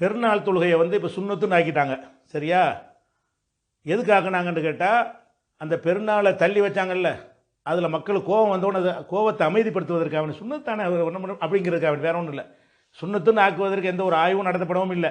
பெருநாள் தொழுகையை வந்து இப்போ சுண்ணத்துன்னு ஆக்கிட்டாங்க. சரியா? எதுக்கு ஆக்குனாங்கன்னு கேட்டால் அந்த பெருநாளை தள்ளி வச்சாங்கல்ல அதில் மக்கள் கோபம் வந்தோடனே அதை கோபத்தை அவன் சுண்ணத்தானே அவர் ஒன்றும் பண்ண- அவன் வேற ஒன்றும் இல்லை சுண்ணத்துன்னு ஆக்குவதற்கு எந்த ஒரு ஆய்வும் நடத்தப்படவும் இல்லை.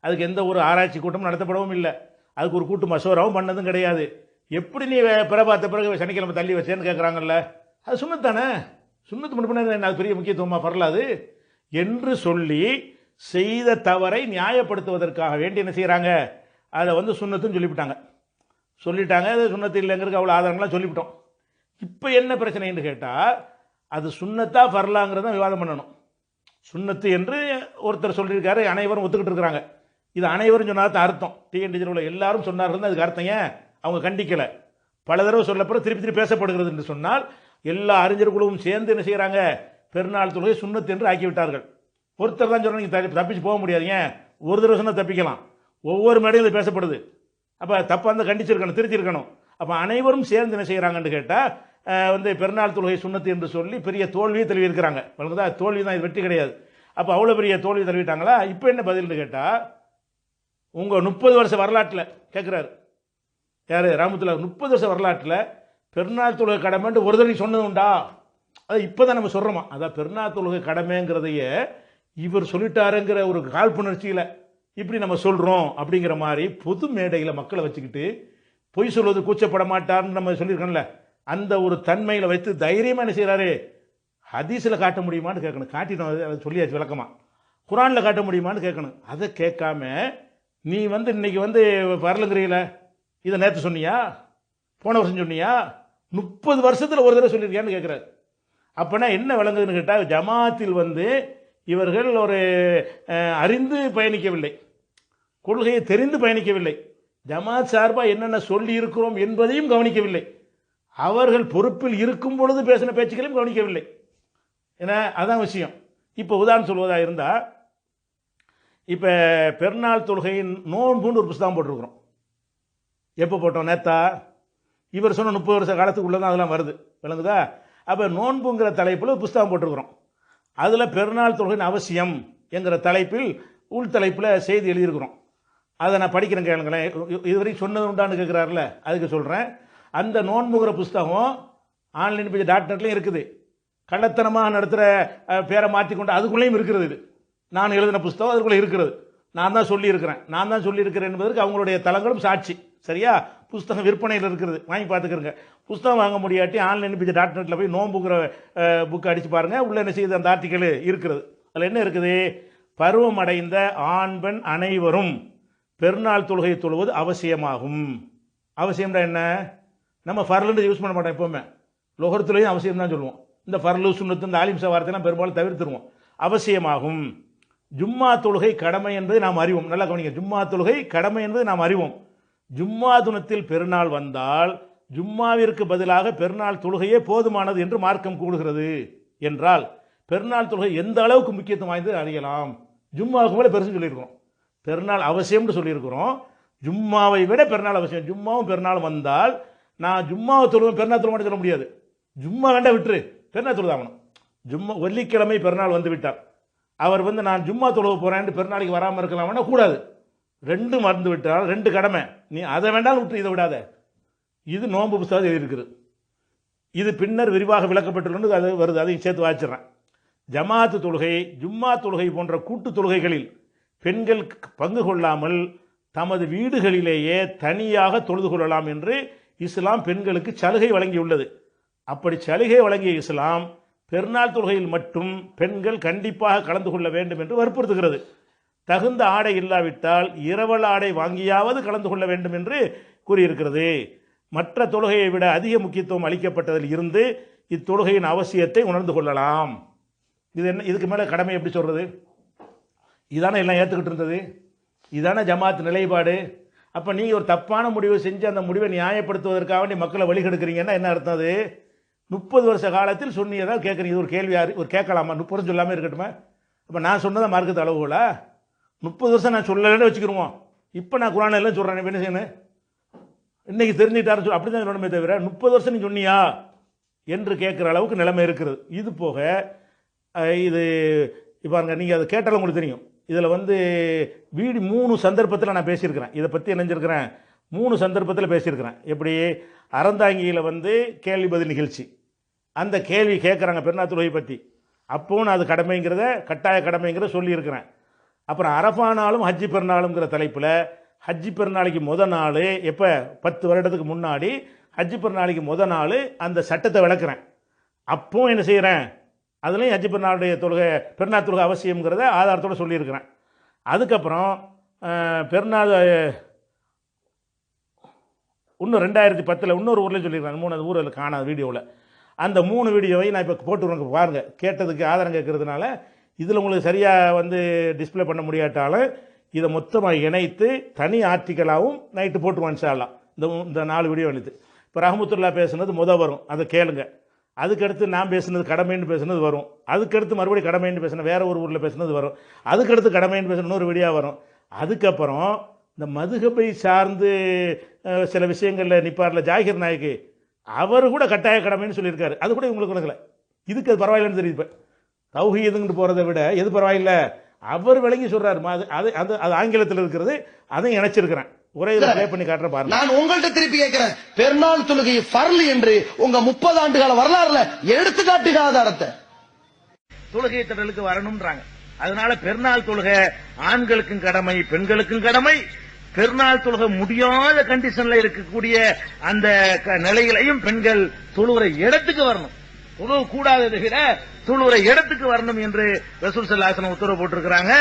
அதுக்கு எந்த ஒரு ஆராய்ச்சி கூட்டமும் நடத்தப்படவும் இல்லை. அதுக்கு ஒரு கூட்டு மசோராவும் பண்ணதும் கிடையாது. எப்படி நீ வே- பிற பார்த்த பிறகு சனிக்கிழமை தள்ளி வச்சேன்னு கேட்குறாங்கல்ல அது சுண்ணத்தானே? சுண்ணத்து மட்டும் அது பெரிய முக்கியத்துவமாக பரலாது என்று சொல்லி செய்த தவறை நியாயப்படுத்துவதற்காக வேண்டி என்ன செய்கிறாங்க அதை வந்து சுண்ணத்துன்னு சொல்லிவிட்டாங்க. சொல்லிட்டாங்க. அது சுண்ணத்து இல்லைங்கிறதுக்கு அவ்வளோ ஆதாரங்களாக சொல்லிவிட்டோம். இப்போ என்ன பிரச்சனைன்னு கேட்டால் அது சுண்ணத்தா ஃபர்லாங்கிறத விவாதம் பண்ணணும். சுண்ணத்து என்று ஒருத்தர் சொல்லியிருக்காரு அனைவரும் ஒத்துக்கிட்டு இருக்கிறாங்க. இது அனைவரும் சொன்னாதான் அர்த்தம். டிஎன்டிஜியில் உள்ள எல்லாரும் சொன்னார்கள் அதுக்கு அர்த்தம். ஏன்? அவங்க கண்டிக்கலை. பல தடவை சொல்லப்பறம் திருப்பி திருப்பி பேசப்படுகிறது என்று சொன்னால் எல்லா அறிஞர் குழுவும் சேர்ந்து என்ன செய்கிறாங்க பெருநாள் தொழுகை சுண்ணத்து என்று ஆக்கிவிட்டார்கள். ஒருத்தர் தான் சொன்னால் நீங்கள் தப்பிச்சு போக முடியாது. ஏன்? ஒரு தடவை சொன்னால் தப்பிக்கலாம். ஒவ்வொரு மேடையும் இது பேசப்படுது. அப்போ தப்பாக இருந்தால் கண்டிச்சிருக்கணும் திருத்திருக்கணும். அப்போ அனைவரும் சேர்ந்து என்ன செய்கிறாங்கன்னு கேட்டால் வந்து பெருநாள் தொழுகை சுண்ணத்து என்று சொல்லி பெரிய தோல்வியை தழுவியிருக்கிறாங்க. வழங்குதா தோல்வி தான் இது வெற்றி கிடையாது. அப்போ அவ்வளோ பெரிய தோல்வி தழுவிட்டாங்களா? இப்போ என்ன பதில்னு கேட்டால் உங்கள் முப்பது வருஷ வரலாற்றில் கேட்குறாரு யார்? ராமத்துல. முப்பது வருஷ வரலாற்றில் பெருநாள் தொழுகை கடமைன்ட்டு ஒரு தடவை சொன்னது உண்டா? அது இப்போ தான் நம்ம சொல்கிறோமா அதான் பெருநாள் தொழுகை கடமைங்கிறதையே இவர் சொல்லிட்டாருங்கிற ஒரு காழ்ப்புணர்ச்சியில் இப்படி நம்ம சொல்கிறோம் அப்படிங்கிற மாதிரி பொது மேடையில் மக்களை வச்சுக்கிட்டு பொய் சொல்வது கூச்சப்பட மாட்டார்னு நம்ம சொல்லியிருக்கோம்ல அந்த ஒரு தன்மையில் வைத்து தைரியமாக என்ன செய்கிறாரு ஹதீஸில் காட்ட முடியுமான்னு கேட்கணும். காட்டினோம் அதை சொல்லியாச்சு விளக்கமாக குரானில் காட்ட முடியுமான்னு கேட்கணும். அதை கேட்காம நீ வந்து இன்னைக்கு வந்து வரலங்கிறீல இதை நேற்று சொன்னியா? போன வருஷம் சொன்னியா? முப்பது வருஷத்தில் ஒரு தடவை சொல்லியிருக்கியான்னு கேட்குறாரு. அப்போனா என்ன விளங்குதுன்னு கேட்டால் ஜமாத்தில் வந்து இவர்கள் ஒரு அறிந்து பயணிக்கவில்லை. கொள்கையை தெரிந்து பயணிக்கவில்லை. ஜமாத் சார்பாக என்னென்ன சொல்லி இருக்கிறோம் என்பதையும் கவனிக்கவில்லை. அவர்கள் பொறுப்பில் இருக்கும் பொழுது பேசின பேச்சுக்களையும் கவனிக்கவில்லை. ஏன்னா அதான் விஷயம். இப்போ உதாரணம் சொல்வதாக இருந்தால் இப்போ பெருநாள் தொழுகையின் நோன்புன்னு ஒரு புஸ்தகம் போட்டிருக்கிறோம். எப்போ போட்டோம்? நேத்தா? இவர் சொன்ன முப்பது வருஷ காலத்துக்குள்ளே தான் அதெல்லாம் வருது. விளங்குதா? அப்போ நோன்புங்கிற தலைப்பில் ஒரு புஸ்தகம் போட்டிருக்கிறோம். அதில் பெருநாள் தொழுகையின் அவசியம் என்கிற தலைப்பில் உள் தலைப்பில் செய்தி எழுதியிருக்கிறோம். அதை நான் படிக்கிறேன் கேளுங்களேன். இதுவரை சொன்னது உண்டான்னு கேட்குறாருல அதுக்கு சொல்கிறேன் அந்த நோன்புகிற புஸ்தகம் ஆன்லைன் பேஜ் டாட் நெட்லையும் இருக்குது. கள்ளத்தனமாக நடத்துகிற பேரை மாற்றிக்கொண்டு அதுக்குள்ளேயும் இருக்கிறது இது. நான் எழுதின புஸ்தகம் அதுக்குள்ளே இருக்கிறது. நான் தான் சொல்லியிருக்கிறேன். நான் தான் சொல்லியிருக்கிறேன் என்பதற்கு அவங்களுடைய தளங்களும் சாட்சி. சரியா? புஸ்தகம் விற்பனையில் இருக்கிறது வாங்கி பார்த்துக்கிறங்க புஸ்தகம் வாங்க முடியாட்டி ஆன்லைன் பேஜ் டாட் நெட்டில் போய் நோம்புக்கிற புக்கு அடித்து பாருங்கள் உள்ளே என்ன செய்யுது? அந்த ஆர்டிக்கல் இருக்கிறது அதில் என்ன இருக்குது? பருவமடைந்த ஆண் பெண் அனைவரும் பெருநாள் தொழுகை தொழுவது அவசியமாகும். அவசியம்னா என்ன? நம்ம ஃபர்லுன்னு யூஸ் பண்ண மாட்டோம் எப்போவுமே. லோகத்துலேயும் அவசியம் தான் சொல்லுவோம். இந்த ஃபர்லு சுண்ணத்து இந்த ஆலிம்சா வார்த்தைலாம் பெரும்பாலும் தவிர்த்துருவோம். அவசியமாகும். ஜும்மா தொழுகை கடமை என்பதை நாம் அறிவோம். நல்லா கவனிங்க. ஜும்மா தொழுகை கடமை என்பதை நாம் அறிவோம். ஜும்மா துணத்தில் பெருநாள் வந்தால் ஜும்மாவிற்கு பதிலாக பெருநாள் தொழுகையே போதுமானது என்று மார்க்கம் கூடுகிறது என்றால் பெருநாள் தொழுகை எந்த அளவுக்கு முக்கியத்துவம் வாய்ந்தது அறியலாம். ஜும்மாவுக்கு மேலே பெருசு சொல்லியிருக்கிறோம். பெருநாள் அவசியம்னு சொல்லியிருக்கிறோம். ஜும்மாவை விட பெருநாள் அவசியம். ஜும்மாவும் பெருநாள் வந்தால் நான் ஜும்மாவை தொழுவேன் பெருநாள் தொழுவேன் சொல்ல முடியாது. ஜும்மா வேண்டாம் விட்டுரு. பெருநாள் தொழுதாகணும் ஜும்மா வெள்ளிக்கிழமை பெருநாள் வந்து விட்டார். அவர் வந்து நான் ஜும்மா தொழுவ போகிறேன் பெருநாளைக்கு வராமல் இருக்கலாம்னா கூடாது. ரெண்டு மறந்து விட்டால் ரெண்டு கடமை. நீ அதை வேண்டாலும் விட்டு இதை விடாத. இது நோன்பு புஸ்தகம் எழுதியிருக்குது. இது பின்னர் விரிவாக விளக்கப்பட்டுள்ளது. அது வருது. அதையும் சேர்த்து வாச்சிடுறேன் ஜமாத்து தொழுகை ஜும்மா தொழுகை போன்ற கூட்டு தொழுகைகளில் பெண்கள் பங்கு கொள்ளாமல் தமது வீடுகளிலேயே தனியாக தொழுது கொள்ளலாம் என்று இஸ்லாம் பெண்களுக்கு சலுகை வழங்கியுள்ளது. அப்படி சலுகை வழங்கிய இஸ்லாம் பெருநாள் தொழுகையில் மட்டும் பெண்கள் கண்டிப்பாக கலந்து கொள்ள வேண்டும் என்று வற்புறுத்துகிறது. தகுந்த ஆடை இல்லாவிட்டால் இரவல் ஆடை வாங்கியாவது கலந்து கொள்ள வேண்டும் என்று கூறியிருக்கிறது. மற்ற தொழுகையை விட அதிக முக்கியத்துவம் அளிக்கப்பட்டதில் இருந்து இத்தொழுகையின் அவசியத்தை உணர்ந்து கொள்ளலாம். இது என்ன இதுக்கு மேலே கடமை எப்படி சொல்கிறது இதானே எல்லாம் ஏற்றுக்கிட்டு இருந்தது? இதான ஜமாத் நிலைப்பாடு? அப்போ நீங்கள் ஒரு தப்பான முடிவு செஞ்சு அந்த முடிவை நியாயப்படுத்துவதற்காக வேண்டி மக்களை வழிகெடுக்கிறீங்கன்னா என்ன அர்த்தம் அது? முப்பது வருஷ காலத்தில் சொன்னியதா கேட்குறீங்க இது ஒரு கேள்வி ஒரு கேட்கலாமா? முப்பது வருஷம் சொல்லாமல் இருக்கட்டுமா? அப்போ நான் சொன்னதை மார்க்கத்து அளவுகளா முப்பது வருஷம் நான் சொல்லலைன்னு வச்சுக்கிருவோம். இப்போ நான் குரான் எல்லாம் சொல்கிறேன் என்ன செய்யணும்? இன்றைக்கி தெரிஞ்சுக்கிட்டாரு சொல் அப்படி தான் சொல்லணுமே தவிர முப்பது வருஷம் நீ சொன்னியா? என்று கேட்குற அளவுக்கு நிலைமை இருக்கிறது இது போக இது இப்போ பாருங்க நீங்கள் அதை கேட்டாலும் உங்களுக்கு தெரியும். இதில் வந்து வீடு மூணு சந்தர்ப்பத்தில் நான் பேசியிருக்கிறேன். இதை பற்றி நினைஞ்சிருக்கிறேன் மூணு சந்தர்ப்பத்தில் பேசியிருக்கிறேன். எப்படி? அறந்தாங்கியில் வந்து கேள்வி பதில் நிகழ்ச்சி. அந்த கேள்வி கேட்குறாங்க பெருநாத்துறையை பற்றி அப்போவும் நான் அது கடமைங்கிறத கட்டாய கடமைங்கிறத சொல்லியிருக்கிறேன். அப்புறம் அரஃபானாலும் ஹஜ்ஜி பெருநாளுங்கிற தலைப்பில் ஹஜ்ஜி பெருநாளைக்கு முத நாள் எப்போ? பத்து வருடத்துக்கு முன்னாடி ஹஜ்ஜி பெருநாளைக்கு முத நாள் அந்த சட்டத்தை விளக்குறேன். அப்பவும் என்ன செய்கிறேன் அதுலேயும் ஹஜ்ஜி பெருநாளுடைய தொழுகை பெருநாள் தொழுகை அவசியங்கிறத ஆதாரத்தோடு சொல்லியிருக்கிறேன். அதுக்கப்புறம் பெருநாள் இன்னும் ரெண்டாயிரத்தி பத்தில் இன்னொரு ஊரில் சொல்லியிருக்காங்க மூணு ஊரில் காணாது வீடியோவில். அந்த மூணு வீடியோவை நான் இப்போ போட்டுருவேன். பாருங்கள் கேட்டதுக்கு ஆதாரம் கேட்கறதுனால இதில் உங்களுக்கு சரியாக வந்து டிஸ்ப்ளே பண்ண முடியாட்டாலும் இதை மொத்தமாக இணைத்து தனி ஆர்டிக்கலாகவும் நைட்டு போட்டு இன்ஷால்லாம் இந்த இந்த நாலு வீடியோ இணைத்து இப்போ ரஹமத்துல்லா பேசுனது முத வரும். அதை கேளுங்க. அதுக்கடுத்து நான் பேசுனது கடமைன்னு பேசுனது வரும். அதுக்கடுத்து மறுபடியும் கடமைன்னு பேசின வேறு ஒரு ஊரில் பேசுனது வரும். அதுக்கடுத்து கடமைன்னு பேசுன இன்னொரு வீடியோ வரும். அதுக்கப்புறம் இந்த மதுகபை சார்ந்து சில விஷயங்களில் நிற்பார்ல ஜாகிர் நாயக்கு அவர் கூட கட்டாய கடமைன்னு சொல்லியிருக்காரு. அது கூட இவங்களுக்கு கொடுக்கல இதுக்கு அது பரவாயில்லன்னு தெரியுது இப்போ. தௌஹீதுங்கிட்டு போகிறத விட எது பரவாயில்ல? அவர் விளங்கி சொல்கிறாரு அது அது அது அது ஆங்கிலத்தில் இருக்கிறது. அதையும் இணைச்சிருக்கிறேன். ஒரே இதில் ப்ளே பண்ணி காட்டுற பாருங்க. நான் உங்கள்ட்ட திருப்பி கேட்கிறேன். பெருநாள் தொழுகை பரல் என்று உங்க முப்பது ஆண்டுகால வரலாறுல எடுத்துக்காட்டுக ஆதாரத்தை தொழுகை திடலுக்கு வரணும்ன்றாங்க. அதனால பெருநாள் தொழுகை ஆண்களுக்கும் கடமை பெண்களுக்கும் கடமை. பெருநாள் தொழுகை முடியாத கண்டிஷன்ல இருக்கக்கூடிய அந்த க- நிலையிலையும் பெண்கள் தொழுகிற இடத்துக்கு வரணும். தொழுக கூடாததை விட தொழுகிற இடத்துக்கு வரணும் என்று ரசூல் சல்லாசனம் உத்தரவு போட்டிருக்கிறாங்க.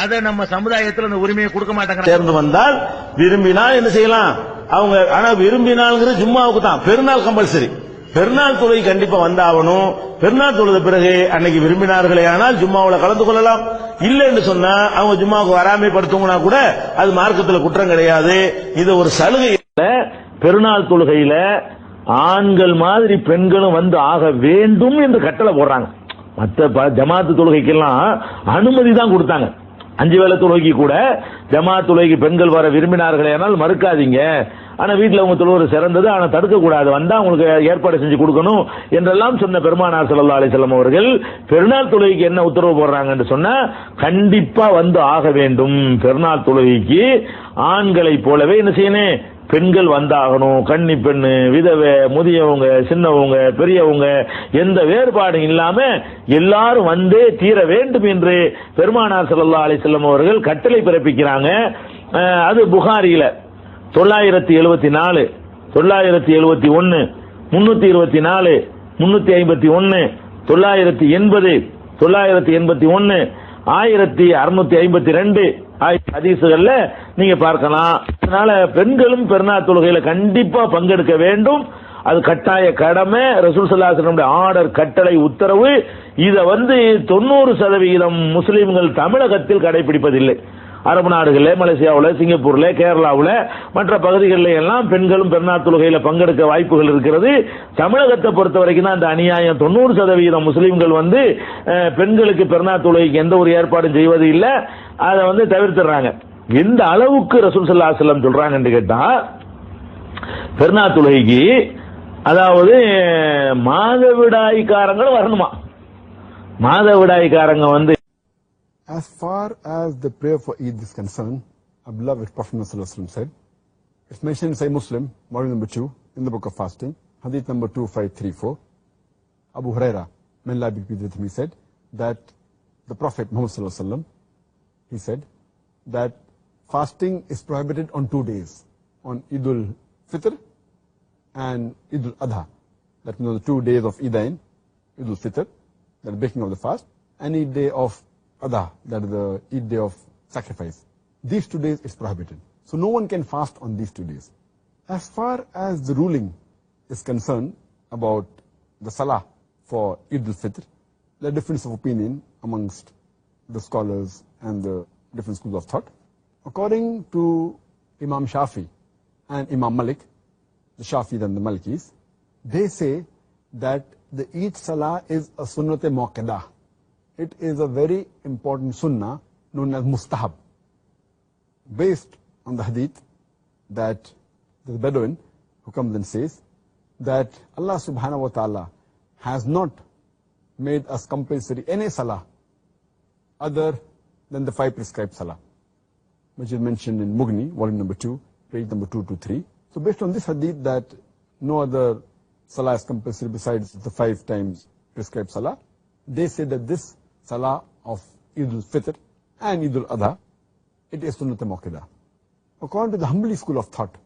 அதை நம்ம சமுதாயத்தில் அந்த உரிமையை கொடுக்க மாட்டாங்க சேர்ந்து வந்தால் விரும்பினால் என்ன செய்யலாம்? அவங்க ஆனா விரும்பினால்ங்கிறது ஜும்மாவுக்கு தான் பெருநாள் கம்பல்சரி. பெருநாள் தொழுகை கண்டிப்பா வந்தாகணும். பெருநாள் தொழுத பிறகு அன்னைக்கு விரும்பினார்களே ஆனால் ஜும்மாவுல கலந்து கொள்ளலாம். இல்லைன்னு சொன்னா அவங்க ஜும்மாவுக்கு வராமை படுத்துவங்கன்னா கூட அது மார்க்கத்துல குற்றம் கிடையாது. இது ஒரு சலுகை. பெருநாள் தொழுகையில ஆண்கள் மாதிரி பெண்களும் வந்து ஆக வேண்டும் என்று கட்டளை போடுறாங்க. மற்ற ப- ஜமாத்து தொழுகைக்கெல்லாம் அனுமதி தான் கொடுத்தாங்க. அஞ்சு வேளை தொழுகைக்கு கூட ஜமாத் தொழுகைக்கு பெண்கள் வர விரும்பினார்கள் ஆனால் மறுக்காதீங்க. ஆனா வீட்டில் உங்க தொழுவது சிறந்தது ஆனா தடுக்க கூடாது வந்தா உங்களுக்கு ஏற்பாடு செஞ்சு கொடுக்கணும் என்றெல்லாம் சொன்ன பெருமானார் சல்லா அலைஹி அவர்கள் பெருநாள் தொழுகைக்கு என்ன உத்தரவு போடுறாங்கன்னு சொன்னால் கண்டிப்பா வந்து ஆக வேண்டும். பெருநாள் தொழுகைக்கு ஆண்களை போலவே என்ன செய்யணும்? பெண்கள் வந்தாகணும் கன்னி பெண்ணு விதவை முதியவங்க சின்னவங்க பெரியவங்க எந்த வேறுபாடும் இல்லாம எல்லாரும் வந்தே தீர வேண்டும் என்று பெருமானார் சல்லா அலிசல்லம் அவர்கள் கட்டளை பிறப்பிக்கிறாங்க. அது புகாரியில. தொள்ளாயிரத்தி எழுபத்தி நாலு தொள்ளாயிரத்தி எழுபத்தி ஒன்னு முன்னூத்தி இருபத்தி நாலு முன்னூத்தி ஐம்பத்தி ஒன்னு தொள்ளாயிரத்தி எண்பது தொள்ளாயிரத்தி எண்பத்தி ஒன்னு ஆயிரத்தி அறுநூத்தி ஐம்பத்தி ரெண்டு ஹதீசுகள்ல நீங்க பார்க்கலாம். அதனால பெண்களும் பெருநாள் தொழுகையில கண்டிப்பா பங்கெடுக்க வேண்டும். அது கட்டாய கடமை. ரசூல் ஆர்டர் கட்டளை உத்தரவு. இதை வந்து தொண்ணூறு சதவிகிதம் முஸ்லீம்கள் தமிழகத்தில் கடைபிடிப்பதில்லை. அரபு நாடுகளில் மலேசியாவில் சிங்கப்பூரில் கேரளாவில் மற்ற பகுதிகளில் எல்லாம் பெண்களும் பெருநாள் தொழுகையில் பங்கெடுக்க வாய்ப்புகள் இருக்கிறது. தமிழகத்தை பொறுத்த வரைக்கும் தான் அந்த அநியாயம். தொண்ணூறு சதவீதம் முஸ்லீம்கள் வந்து பெண்களுக்கு பெருநாள் தொழுகைக்கு எந்த ஒரு ஏற்பாடும் செய்வது இல்லை. அதை வந்து தவிர்த்துறாங்க எந்த அளவுக்கு ரசூல் சல்லா செல்லம் சொல்றாங்கன்னு கேட்டா பெருநாள் தொழுகைக்கு அதாவது மாதவிடாய்க்காரங்களும் வரணுமா? மாதவிடாய்க்காரங்க வந்து As far as the prayer for Eid is concerned, our beloved Prophet said, it's mentioned in Sahih Muslim, volume number 2, in the book of fasting, hadith number 2534. Abu Huraira, may Allah be with him, said that the Prophet Muhammad he said that fasting is prohibited on two days, on Eidul Fitr and Eidul Adha. That means the two days of Eidain, Eidul Fitr, the breaking of the fast, any day of Adha, that is the Eid day of sacrifice. These two days is prohibited. So no one can fast on these two days. As far as the ruling is concerned about the Salah for Eid al-Fitr, there are difference of opinion amongst the scholars and the different schools of thought. According to Imam Shafi and Imam Malik, the Shafi and the Malikis, they say that the Eid Salah is a sunnat اٹ از اے ویری امپورٹنٹ سننا نون ایز مستحب بیسڈ آن دا حدیت دیٹ بیڈوین حکم دن سیز دیٹ اللہ سبحانہ و تعالی ہیز ناٹ میڈ از کمپلسری اینی صلاح ادر دین دا فائیو پرسکرائب صلاح وچ مینشن ان مغنی والوم نمبر ٹو پیج نمبر ٹو ٹو تھری سو بیسڈ آن دس حدیت دیٹ نو ادر صلاح از کمپلسری بسائڈ دا فائیو ٹائمز پرسکرائب صلاح دے سی دیٹ دس salah of Eid al-Fitr and Eid al-Adha, it is sunnat muqaddah. According to the Hanbali school of thought,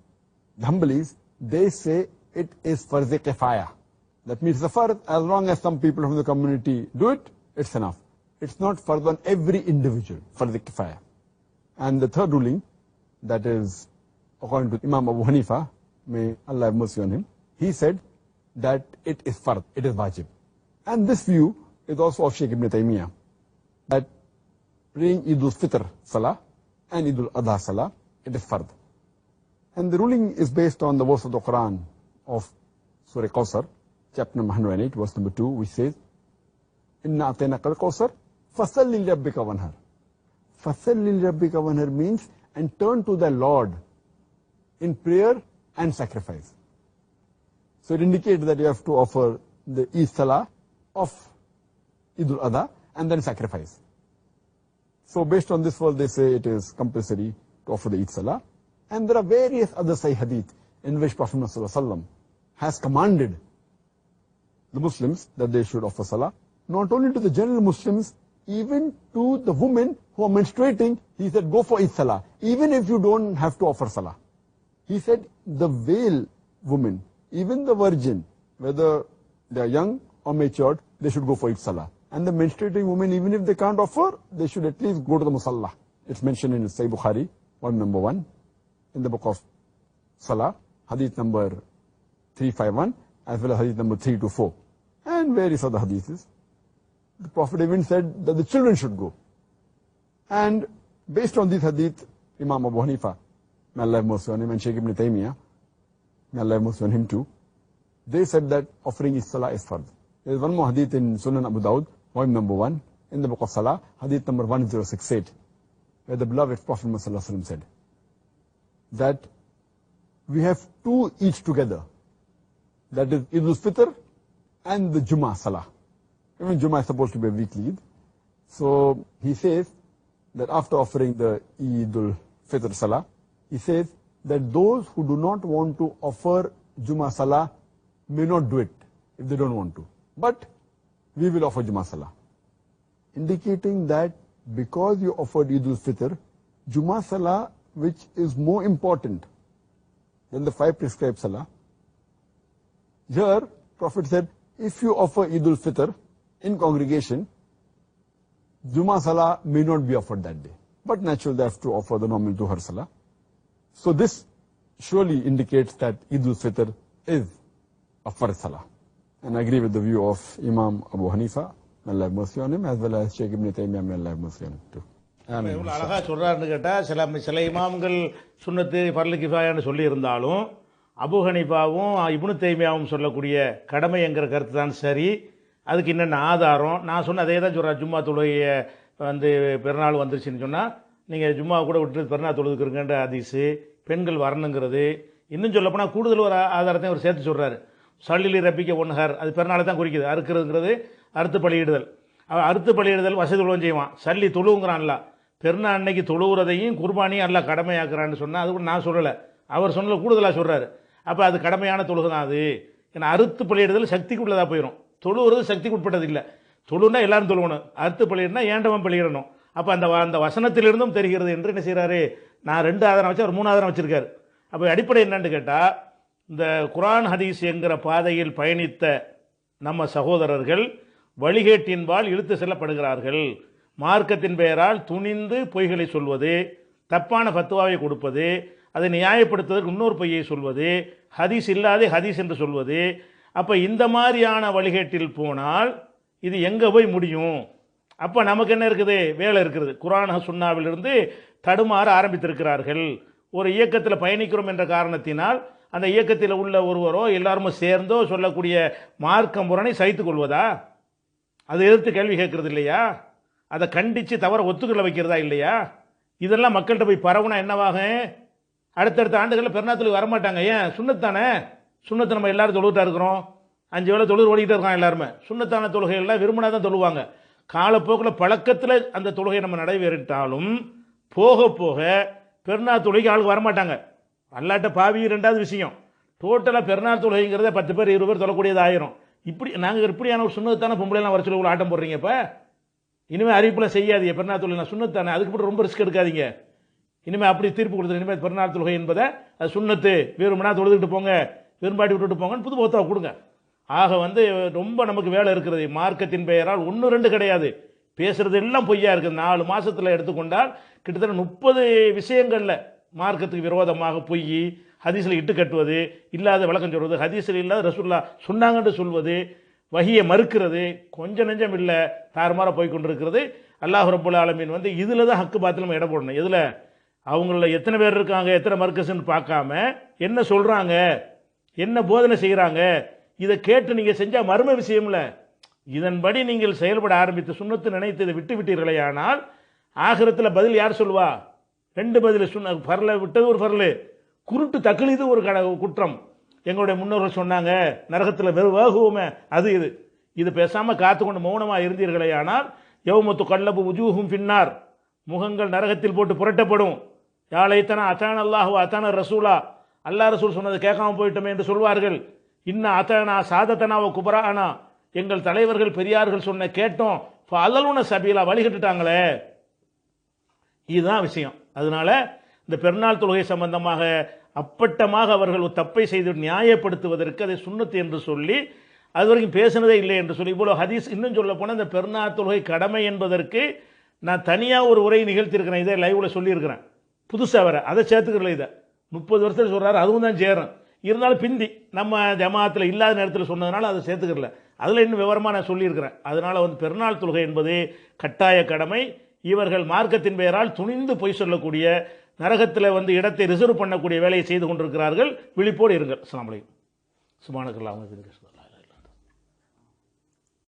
the Hanbalis, they say it is farz kifaya. That means the farz, as long as some people from the community do it, it's enough. It's not farz on every individual, farz kifaya. And the third ruling, that is according to Imam Abu Hanifa, may Allah have mercy on him, he said that it is farz, it is wajib. And this view is also of Shaykh Ibn Taymiyyah, that praying Eid al-Fitr salah and Eid al-Adha salah, it is farz. And the ruling is based on the verse of the Quran of Surah Qawsar, chapter number 108, verse number 2, which says, Inna atayna kal Qawsar, fasalli li rabbika wanhar. Fasalli li rabbika means, and turn to the Lord in prayer and sacrifice. So it indicates that you have to offer the Eid Salah of Eid al-Adha and then sacrifice. So based on this verse, they say it is compulsory to offer the Eid Salah. And there are various other Sahih Hadith in which Prophet Muhammad has commanded the Muslims that they should offer Salah. Not only to the general Muslims, even to the women who are menstruating, he said, go for Eid Salah, even if you don't have to offer Salah. He said, the veil woman, even the virgin, whether they are young or matured, they should go for Eid Salah. And the menstruating women, even if they can't offer, they should at least go to the Musalla. It's mentioned in Sahih Bukhari, one number one, in the book of Salah, hadith number 351, as well as hadith number 324, and various other hadiths. The Prophet even said that the children should go. And based on this hadith, Imam Abu Hanifa, may Allah have mercy on him, and Shaykh Ibn Taymiyyah, may Allah have mercy on him too, they said that offering is salah is fard. There is one more hadith in Sunan Abu Dawud, volume number one, in the book of Salah, hadith number 1068, where the beloved Prophet Muhammad said that we have two each together. That is Eid al-Fitr and the Jummah Salah. Even Jummah is supposed to be a weekly Eid. So he says that after offering the Eid al-Fitr Salah, he says that those who do not want to offer Jummah Salah may not do it if they don't want to. But وی ول آفر جمعہ سلاح انڈیکیٹنگ دیٹ بیکاز یو آفرڈ عید الفطر جمعہ سلا وچ از مور امپورٹنٹ دین دا فائیو پرسکرائب سلا ہر پروفیٹ سیٹ اف یو افر عید الفطر ان کانگریگیشن جمعہ سلاح می نوٹ بی افورڈ دیٹ ڈے بٹ نیچرل ہی سو دس شورلی انڈیکیٹ دیٹ عید الفطر از افر سلا And I agree with the view of Imam Abu Hanifa, may Allah have mercy on him, as well as Shaykh Ibn Taymiyyah, may Allah have mercy on him too. இவ்வளோ அழகாக சொல்கிறாருன்னு கேட்டால் சில சில இமாம்கள் சுன்னத்து பர்லு கிஃபாயான்னு சொல்லியிருந்தாலும் அபு ஹனீஃபாவும் இப்னு தைமியாவும் சொல்லக்கூடிய கடமை என்கிற கருத்து தான் சரி. அதுக்கு என்னென்ன ஆதாரம். நான் சொன்ன அதே தான் சொல்கிறேன் ஜும்மா தொழுகையை வந்து பெருநாள் வந்துருச்சுன்னு சொன்னால் நீங்கள் ஜும்மா கூட விட்டு பெருநாள் தொழுதுக்குறங்கன்ற ஹதீஸு பெண்கள் வரணுங்கிறது. இன்னும் சொல்லப்போனால் கூடுதல் ஒரு ஆதாரத்தையும் அவர் சேர்த்து சொல்கிறாரு சல்லிலி ரப்பிக்க ஒன்ஹர் அது பெருநாளை தான் குறிக்குது. அறுக்கிறதுங்கிறது அறுத்து பலியிடுதல். அவன் அறுத்து பலியிடுதல் வசதி உலகம் செய்வான். சல்லி தொழுவுங்கிறான்ல பெருநாள் அன்னைக்கு தொழுவுறதையும் குர்பானியும் எல்லாம் கடமையாக்குறான்னு சொன்னால் அது கூட நான் சொல்லலை. அவர் சொன்னது கூடுதலாக சொல்கிறாரு அப்போ அது கடமையான தொழுகை தான் அது. ஏன்னா அறுத்து பலியிடுதல் சக்திக்கு உள்ளதாக போயிடும் தொழுவுறது சக்திக்கு உட்பட்டது இல்லை தொழுனா எல்லாரும் தொழுவணும். அறுத்து பலியிடனா ஏண்டவன் பலியிடணும்? அப்போ அந்த வ- அந்த வசனத்திலிருந்தும் தெரிகிறது. என்று என்ன செய்கிறாரு நான் ரெண்டு ஆதாரம் வச்சு அவர் மூணு ஆதாரம் வச்சுருக்காரு. அப்போ அடிப்படை என்னன்னு கேட்டால் இந்த குரான் ஹதீஸ் என்கிற பாதையில் பயணித்த நம்ம சகோதரர்கள் வழிகேட்டின்பால் இழுத்து செல்லப்படுகிறார்கள். மார்க்கத்தின் பெயரால் துணிந்து பொய்களை சொல்வது தப்பான ஃபத்துவாவை கொடுப்பது அதை நியாயப்படுத்துவதற்கு இன்னொரு பொய்யை சொல்வது ஹதீஸ் இல்லாதே ஹதீஸ் என்று சொல்வது. அப்போ இந்த மாதிரியான வழிகேட்டில் போனால் இது எங்கே போய் முடியும்? அப்போ நமக்கு என்ன இருக்குது? வேலை இருக்குது. குரான் சுன்னாவிலிருந்து தடுமாற ஆரம்பித்திருக்கிறார்கள். ஒரு இயக்கத்தில் பயணிக்கிறோம் என்ற காரணத்தினால் அந்த இயக்கத்தில் உள்ள ஒருவரோ எல்லாருமோ சேர்ந்தோ சொல்லக்கூடிய மார்க்க முரணை சகித்துக் கொள்வதா? அதை எதிர்த்து கேள்வி கேட்கறது இல்லையா? அதை கண்டித்து தவற ஒத்துக்கல வைக்கிறதா இல்லையா? இதெல்லாம் மக்கள்கிட்ட போய் பரவுனா என்னவாகும் அடுத்தடுத்த ஆண்டுகளில் பெருநாத்துக்கு வரமாட்டாங்க. ஏன்? சுண்ணத்தானே? சுண்ணத்தை நம்ம எல்லாரும் தொழுகிட்டா இருக்கிறோம். அஞ்சு வேலை தொழுது ஓடிக்கிட்டே இருக்கான் எல்லாருமே. சுண்ணத்தான தொழுகைகள்லாம் விரும்பினா தான் தொழுவாங்க. காலப்போக்கில் பழக்கத்தில் அந்த தொழுகை நம்ம நடைபெறிட்டாலும் போக போக பெருநாள் தொழுகைக்கு ஆளுக்கு வரமாட்டாங்க. அல்லாட்ட பாவி ரெண்டாவது விஷயம். டோட்டலாக பெருநாள் தொழுகைங்கிறத பத்து பேர் இருபது பேர் தொழக்கூடியது ஆயிரும். இப்படி நாங்கள் இப்படியான ஒரு சுண்ணத்தான பொம்பளைலாம் வர சொல்லி ஆட்டம் போடுறீங்க இப்போ? இனிமேல் அறிவிப்பில் செய்யாதீங்க பெருநாள் தொழில் நான் சுண்ணத்தானே? அதுக்கு மட்டும் ரொம்ப ரிஸ்க் எடுக்காதீங்க. இனிமேல் அப்படி தீர்ப்பு கொடுத்துரு இனிமேல் பெருநாள் தொழுகை என்பதை அது சுண்ணத்து. விரும்பினா தொழுதுகிட்டு போங்க வெறும்பாட்டி விட்டுட்டு போங்கன்னு புது புத்தகம் கொடுங்க. ஆக வந்து ரொம்ப நமக்கு வேலை இருக்கிறது. மார்க்கத்தின் பெயரால் ஒன்று ரெண்டு கிடையாது. பேசுகிறது எல்லாம் பொய்யா இருக்குது நாலு மாதத்தில் எடுத்துக்கொண்டால் கிட்டத்தட்ட முப்பது விஷயங்கள்ல மார்க்கத்துக்கு விரோதமாக பொய் ஹதீஸில் இட்டு கட்டுவது இல்லாத விளக்கம் சொல்வது ஹதீஸில் இல்லாத ரசுல்லா சொன்னாங்கன்னு சொல்வது வகியை மறுக்கிறது கொஞ்சம் நெஞ்சம் இல்லை தாறுமாற போய் கொண்டிருக்கிறது. அல்லாஹ் ரப்புல் ஆலமீன் வந்து இதில் தான் ஹக்கு பாத்தில் நம்ம இடம் போடணும். இதில் அவங்கள எத்தனை பேர் இருக்காங்க எத்தனை மர்க்கஸ்ன்னு பார்க்காம என்ன சொல்கிறாங்க என்ன போதனை செய்கிறாங்க இதை கேட்டு நீங்கள் செஞ்சால் மர்ம விஷயம்ல இதன்படி நீங்கள் செயல்பட ஆரம்பித்து சுண்ணத்து நினைத்து இதை விட்டு விட்டீர்களே ஆனால் ஆகிரத்தில் பதில் யார் சொல்வா ரெண்டு பதில் சொன்ன ஃபர்ல விட்டது ஒரு ஃபர்லு குருட்டு தக்லீது ஒரு கட குற்றம். எங்களுடைய முன்னோர்கள் சொன்னாங்க நரகத்தில் வெறுவாகுவோமே அது இது. இது பேசாமல் காத்துக்கொண்டு மௌனமாக இருந்தீர்களே ஆனால் யௌமத்து கல்லபு உஜூகும் பின்னார் முகங்கள் நரகத்தில் போட்டு புரட்டப்படும். யாழைத்தனா அத்தான அல்லாஹு அத்தான ரசூலா. அல்லா ரசூல் சொன்னது கேட்காம போயிட்டோமே என்று சொல்வார்கள். இன்ன அத்தானா சாதத்தனாவோ குபரானா. எங்கள் தலைவர்கள் பெரியார்கள் சொன்ன கேட்டோம் அலலுன சபீலா வழிகட்டுட்டாங்களே. இதுதான் விஷயம். அதனால இந்த பெருநாள் தொழுகை சம்பந்தமாக அப்பட்டமாக அவர்கள் ஒரு தப்பை செய்து நியாயப்படுத்துவதற்கு அதை சுண்ணத்து என்று சொல்லி அது வரைக்கும் பேசினதே இல்லை என்று சொல்லி இவ்வளோ ஹதீஸ் இன்னும் சொல்ல போனால் இந்த பெருநாள் தொழுகை கடமை என்பதற்கு நான் தனியாக ஒரு உரை நிகழ்த்தியிருக்கிறேன். இதை லைவில் சொல்லியிருக்கிறேன். புதுசாக வர அதை சேர்த்துக்கல இதை. முப்பது வருஷத்தில் சொல்கிறாரு அதுவும் தான் சேரும் இருந்தாலும் பிந்தி நம்ம ஜமாத்தில் இல்லாத நேரத்தில் சொன்னதுனால அதை சேர்த்துக்கிறல. அதில் இன்னும் விவரமாக நான் சொல்லியிருக்கிறேன். அதனால் வந்து பெருநாள் தொழுகை என்பது கட்டாய கடமை. இவர்கள் மார்க்கத்தின் பெயரால் துணிந்து பொய் சொல்லக்கூடிய நரகத்தில் வந்து இடத்தை ரிசர்வ் பண்ணக்கூடிய வேலையை செய்து கொண்டிருக்கிறார்கள். விழிப்போடு இருங்கள். அஸ்ஸலாமு அலைக்கும். சுபானக்கல்லா